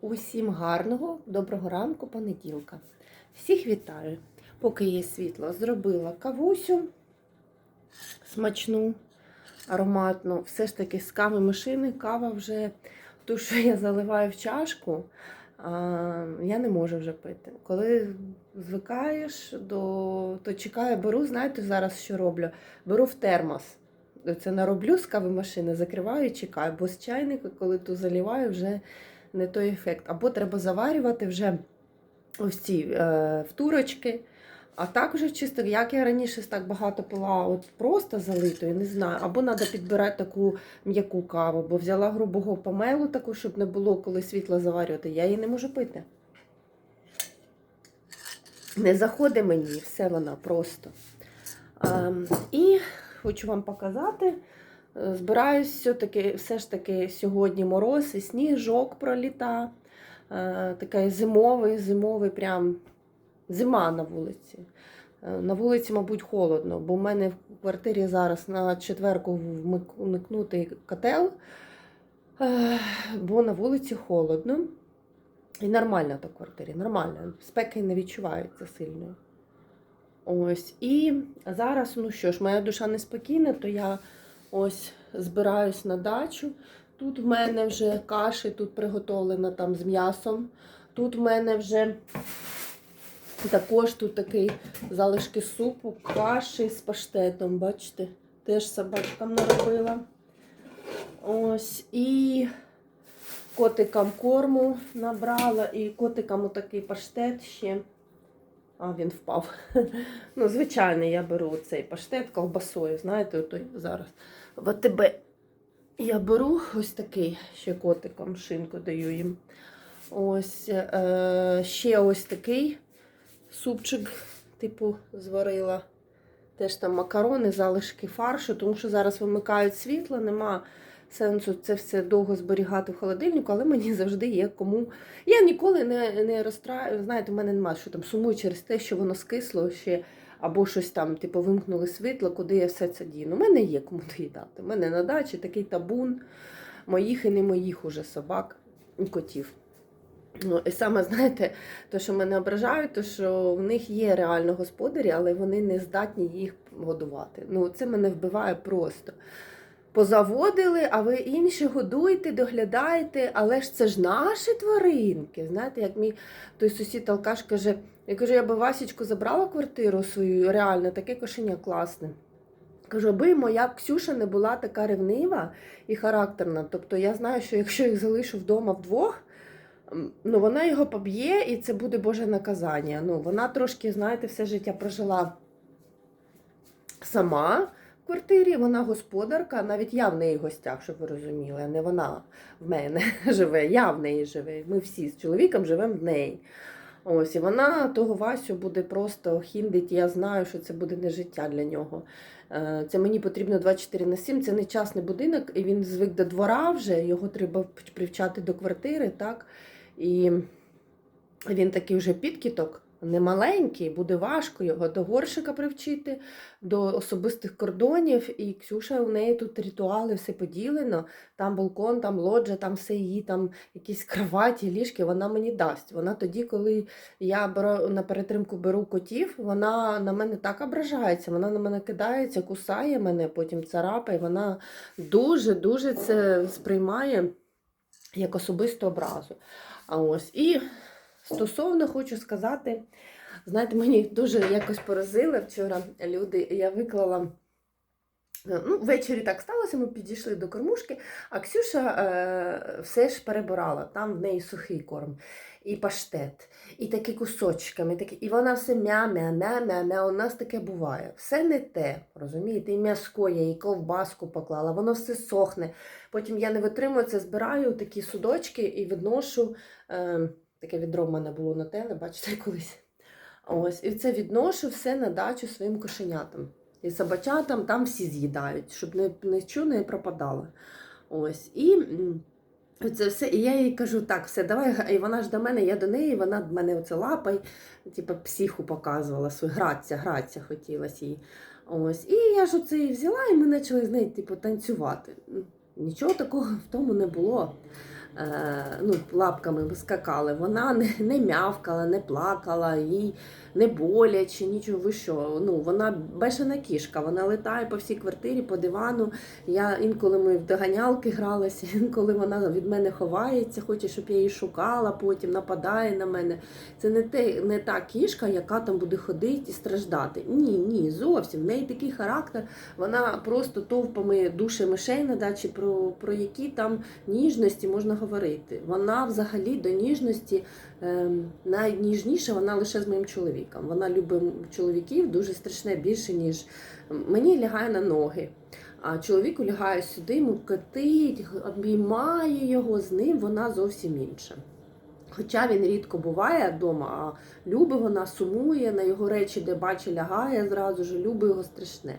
Усім гарного, доброго ранку, понеділка. Всіх вітаю. Поки є світло, зробила кавусю смачну, ароматну. Все ж таки з кави машини. Кава вже ту, що я заливаю в чашку, я не можу вже пити. Коли звикаєш, до... то чекаю, беру, знаєте, зараз що роблю? Беру в термос. Це нароблю з кави машини, закриваю і чекаю, бо з чайника, коли ту заливаю, вже не той ефект. Або треба заварювати вже ось ці е, втурочки. А так вже чисто, як я раніше так багато пила, от просто залитою, не знаю. Або треба підбирати таку м'яку каву, бо взяла грубого помелу таку, щоб не було коли світло заварювати. Я її не можу пити. Не заходить мені, все вона просто. А, і хочу вам показати. Збираюсь все ж таки сьогодні мороз і сніжок проліта. Е, Такий зимовий, зимовий, прям зима на вулиці. Е, На вулиці, мабуть, холодно, бо в мене в квартирі зараз на четверку вмик- вмикнутий котел, е, бо на вулиці холодно. І нормально так в квартирі, нормально. Спеки не відчувається сильно. Ось. І зараз, ну що ж, моя душа неспокійна, то я ось збираюсь на дачу. Тут в мене вже каші, тут приготовлена там з м'ясом. Тут в мене вже також тут такий залишки супу, каші з паштетом, бачите, теж собачкам наробила. Ось. І котикам корму набрала, і котикам отакий паштет ще. А, він впав. Ну, звичайно, я беру цей паштет колбасою, знаєте, той зараз в АТБ. Я беру ось такий ще котиком, шинку даю їм. Ось е, ще ось такий супчик, типу, зварила. Теж там макарони, залишки фаршу, тому що зараз вимикають світло, нема сенсу це все довго зберігати в холодильнику, але мені завжди є кому. Я ніколи не, не розстраю. Знаєте, в мене немає, що там сумую через те, що воно скисло ще, або щось там, типу, вимкнули світло, куди я все це діну. У мене є кому доїдати. У мене на дачі такий табун моїх і не моїх уже собак і котів. Ну, і саме, знаєте, то, що мене ображають, то що в них є реально господарі, але вони не здатні їх годувати. Ну, це мене вбиває просто. Позаводили, а ви інші годуєте, доглядаєте, але ж це ж наші тваринки. Знаєте, як мій той сусід алкаш каже, я кажу, я би Васічку забрала квартиру свою, реально, таке кошеня класне. Кажу, аби моя Ксюша не була така ревнива і характерна. Тобто я знаю, що якщо їх залишу вдома вдвох, ну вона його поб'є і це буде Боже наказання. Ну, вона трошки, знаєте, все життя прожила сама в квартирі, вона господарка, навіть я в неї гостях, щоб ви розуміли, не вона в мене живе, я в неї живе. Ми всі з чоловіком живемо в неї. Ось, і вона того Васю буде просто хіндить, я знаю, що це буде не життя для нього. Е, Це мені потрібно 24 на 7, це не частний будинок, і він звик до двора вже, його треба привчати до квартири, так? І він такий вже підкіток, не маленький, буде важко його до горшика привчити, до особистих кордонів. І Ксюша у неї тут ритуали, все поділено. Там балкон, там лоджа, там все її, там якісь кроваті, ліжки, вона мені дасть. Вона тоді, коли я беру на перетримку беру котів, вона на мене так ображається, вона на мене кидається, кусає мене, потім царапає. Вона дуже-дуже це сприймає як особисту образу. А ось і стосовно хочу сказати, знаєте, мені дуже якось поразили вчора люди. Я виклала. Ну, ввечері так сталося, ми підійшли до кормушки, а Ксюша е, все ж перебирала, там в неї сухий корм, і паштет, і такі кусочками, такі, і вона все мя-мя, мя-мя, мя, у нас таке буває. Все не те, розумієте, і м'яско я, і ковбаску поклала, воно все сохне. Потім я не витримую це, збираю такі судочки і відношу. Е, таке відро в мене було на теле, бачите, колись. Ось, і це відношу все на дачу своїм кошенятам. І собачатам там всі з'їдають, щоб нічого не пропадало. Ось. І це все. І я їй кажу, так, все, давай. І вона ж до мене, я до неї, вона до мене оце лапай, типу психу показувала, свою граця, граця хотілося їй. Ось. І я ж оце і взяла, і ми почали з нею типу, танцювати. Нічого такого в тому не було. Е, ну, лапками скакали, вона не, не мявкала, не плакала, їй не боляче, нічого ви що. Ну, вона бешена кішка, вона летає по всій квартирі, по дивану. Я інколи ми в доганялки гралися, інколи вона від мене ховається, хоче, щоб я її шукала, потім нападає на мене. Це не те, не та кішка, яка там буде ходити і страждати. Ні, ні, зовсім. В неї такий характер. Вона просто товпами душе мишей на дачі, про, про які там ніжності можна говорити. Вона взагалі до ніжності ем, найніжніша вона лише з моїм чоловіком. Вона любить чоловіків дуже страшне більше, ніж мені лягає на ноги. А чоловіку лягає сюди, йому катить, обіймає його, з ним вона зовсім інша. Хоча він рідко буває вдома, а любить вона, сумує на його речі, де бачить, лягає зразу ж, любить його страшне.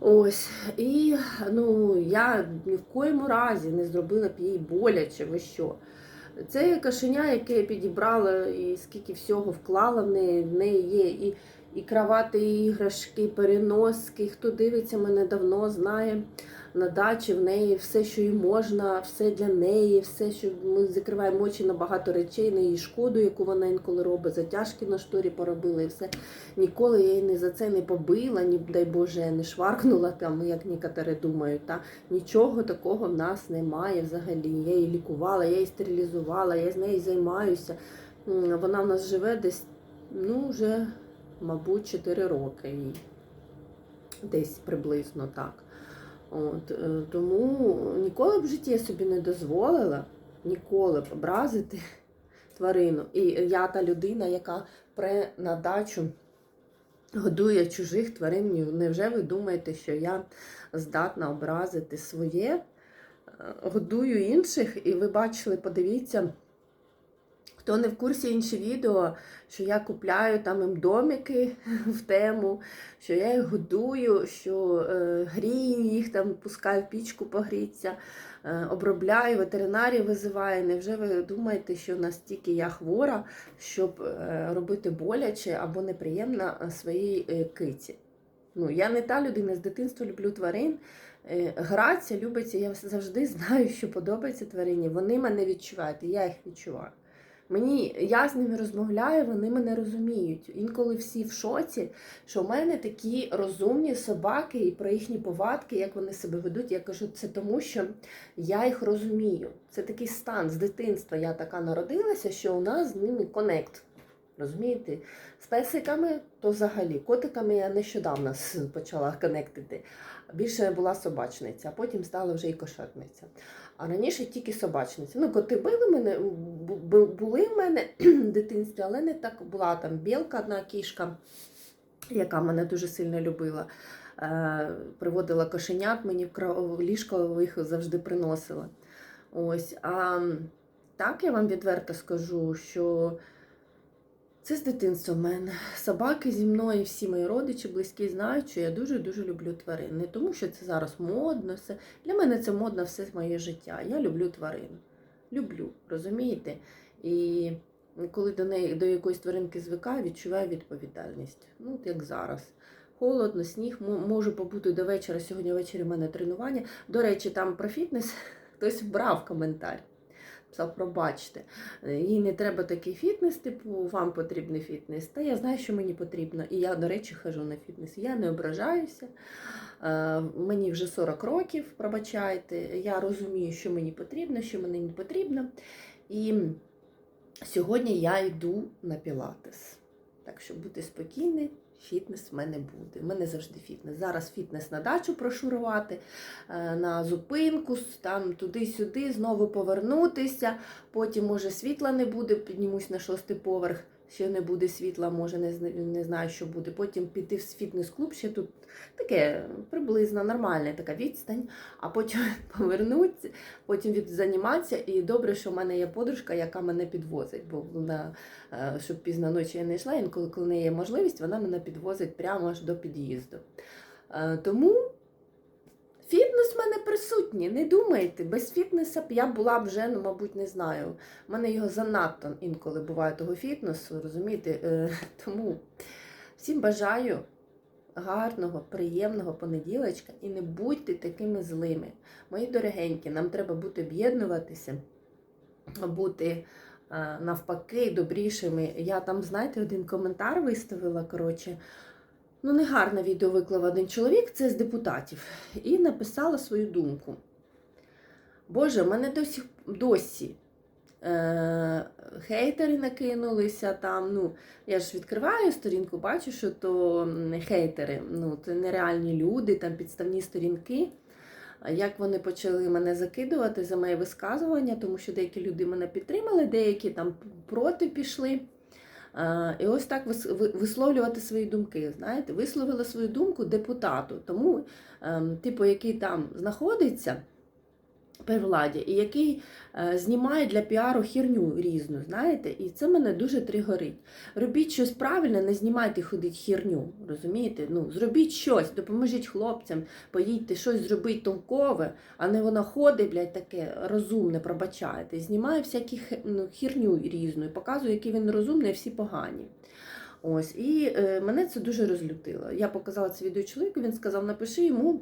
Ось, і ну, я ні в коєму разі не зробила б їй боляче, ви що. Це кашеня, яке я підібрала, і скільки всього вклала в неї. В неї є і, і кровати, і іграшки, переноски. Хто дивиться мене давно, знає на дачі в неї все, що їй можна, все для неї, все, що ми закриваємо очі на багато речей, на її шкоду, яку вона інколи робить, затяжки на шторі поробила і все. Ніколи я її не за це не побила, ні, дай Боже, не шваркнула там, як некоторі думають. Та? Нічого такого в нас немає взагалі. Я її лікувала, я її стерилізувала, я з нею займаюся. Вона в нас живе десь, ну, вже, мабуть, 4 роки їй. Десь приблизно так. От, е, тому ніколи б в житті я собі не дозволила ніколи б образити тварину. І я та людина, яка пре на дачу годує чужих тварин. Невже ви думаєте, що я здатна образити своє? Е, Годую інших, і ви бачили, подивіться. Хто не в курсі інші відео, що я купляю там їм домики в тему, що я їх годую, що е, грію їх, там пускаю в пічку погріться, е, обробляю, ветеринарів визиваю. Невже ви думаєте, що настільки я хвора, щоб е, робити боляче або неприємно е, своїй е, киці? Ну, я не та людина з дитинства люблю тварин. Е, Грація любиться, я завжди знаю, що подобається тварині. Вони мене відчувають, і я їх відчуваю. Мені я з ними розмовляю, вони мене розуміють. Інколи всі в шоці, що в мене такі розумні собаки і про їхні повадки, як вони себе ведуть. Я кажу, це тому, що я їх розумію. Це такий стан з дитинства. Я така народилася, що у нас з ними конект. Розумієте? З песиками то взагалі. Котиками я нещодавно почала конектити. Більше була собачниця, а потім стала вже і кошатниця. А раніше тільки собачниця. Ну, коти били мене, бу- бу- були в мене в дитинстві, але не так була там білка, одна кішка, яка мене дуже сильно любила. Е, приводила кошенят, мені в ліжко їх завжди приносила. Ось. А так я вам відверто скажу, що це з дитинства в мене. Собаки зі мною, всі мої родичі, близькі знають, що я дуже-дуже люблю тварин. Не тому, що це зараз модно, все. Для мене це модно все моє життя. Я люблю тварин. Люблю, розумієте? І коли до неї до якоїсь тваринки звикаю, відчуваю відповідальність. Ну, от як зараз. Холодно, сніг, можу побути до вечора. Сьогодні ввечері в мене тренування. До речі, там про фітнес хтось брав коментар. Пробачте, їй не треба такий фітнес, типу, вам потрібний фітнес. Та я знаю, що мені потрібно. І я, до речі, хожу на фітнес. Я не ображаюся. Е, Мені вже 40 років, пробачайте. Я розумію, що мені потрібно, що мені не потрібно. І сьогодні я йду на пілатес. Так що будьте спокійні, фітнес в мене буде. У мене завжди фітнес. Зараз фітнес на дачу прошурувати, е, на зупинку, там туди-сюди, знову повернутися. Потім, може, світла не буде, піднімусь на шостий поверх. Ще не буде світла, може, не, не знаю, що буде. Потім піти в фітнес-клуб, ще тут таке приблизно нормальна така відстань, а потім повернутися, потім від. І добре, що в мене є подружка, яка мене підвозить, бо вона, е, щоб пізно ночі я не йшла, інколи, коли в неї є можливість, вона мене підвозить прямо аж до під'їзду. Е, Тому фітнес в мене присутній, не думайте, без фітнесу б я була б вже, ну, мабуть, не знаю. У мене його занадто інколи буває того фітнесу, розумієте? Е, Тому всім бажаю гарного, приємного понеділочка і не будьте такими злими. Мої дорогенькі, нам треба бути об'єднуватися, бути навпаки добрішими. Я там, знаєте, один коментар виставила, коротше. Ну, негарне відео виклав один чоловік, це з депутатів, і написала свою думку. Боже, в мене досі, досі е, хейтери накинулися там. Ну, я ж відкриваю сторінку, бачу, що то хейтери, ну, це нереальні люди, там підставні сторінки. Як вони почали мене закидувати за моє висказування, тому що деякі люди мене підтримали, деякі там проти пішли. І ось так вис- висловлювати свої думки. Знаєте, висловила свою думку депутату, тому, ем, типу, який там знаходиться при владі, і який е, знімає для піару хірню різну, знаєте, і це мене дуже тригорить. Робіть щось правильне, не знімайте ходить хірню, розумієте? Ну, зробіть щось, допоможіть хлопцям, поїдьте щось зробити толкове, а не воно ходить, блядь, таке розумне, пробачаєте. Знімає всякі ну, хірню різну і показує, який він розумний, а всі погані. Ось, і е, мене це дуже розлютило. Я показала це відео чоловіку, він сказав, напиши йому.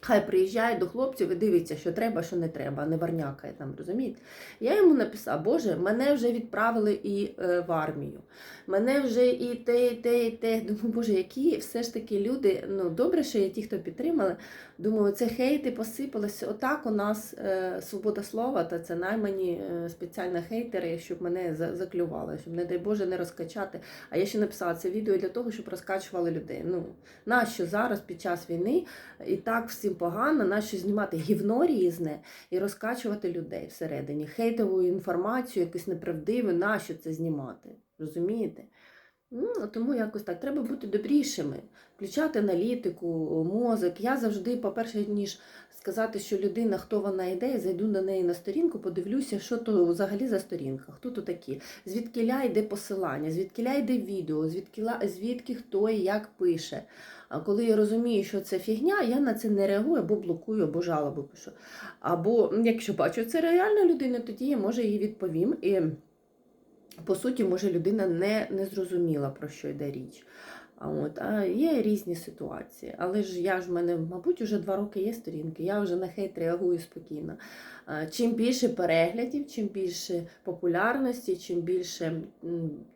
Хай приїжджає до хлопців і дивиться, що треба, що не треба, не варнякає там, розумієте? Я йому написала, Боже, мене вже відправили і е, в армію. Мене вже і те, і те, і те. Думаю, Боже, які все ж таки люди. Ну, добре, що є ті, хто підтримали. Думаю, це хейти посипалося. Отак у нас е, свобода слова, та це наймані е, спеціально хейтери, щоб мене за- заклювали, щоб, не дай Боже, не розкачати. А я ще написала це відео для того, щоб розкачували людей. Ну, нащо зараз під час війни і так всім погано, нащо знімати гівно різне і розкачувати людей всередині, хейтову інформацію, якусь неправдиву, нащо це знімати? Розумієте? Ну, тому якось так. Треба бути добрішими, включати аналітику, мозок. Я завжди, по-перше, ніж сказати, що людина, хто вона йде, зайду на неї на сторінку, подивлюся, що то взагалі за сторінка, хто то такі, звідкиля йде посилання, звідкиля йде відео, звідкиля, звідки хто і як пише. Коли я розумію, що це фігня, я на це не реагую або блокую, або жалобу пишу. Або якщо бачу, це реальна людина, тоді я може їй відповім. І по суті, може людина не, не зрозуміла, про що йде річ. А, от, а є різні ситуації. Але ж я ж в мене, мабуть, вже два роки є сторінки, я вже на хейт реагую спокійно. Чим більше переглядів, чим більше популярності, чим більше,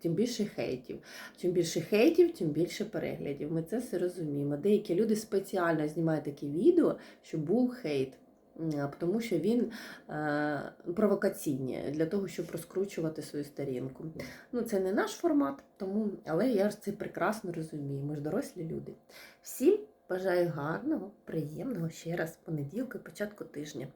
тим більше хейтів. Чим більше хейтів, тим більше переглядів. Ми це все розуміємо. Деякі люди спеціально знімають такі відео, щоб був хейт. Тому що він провокаційний провокаційні для того, щоб розкручувати свою сторінку. Ну, це не наш формат, тому, але я ж це прекрасно розумію. Ми ж дорослі люди. Всім бажаю гарного, приємного ще раз понеділка, початку тижня.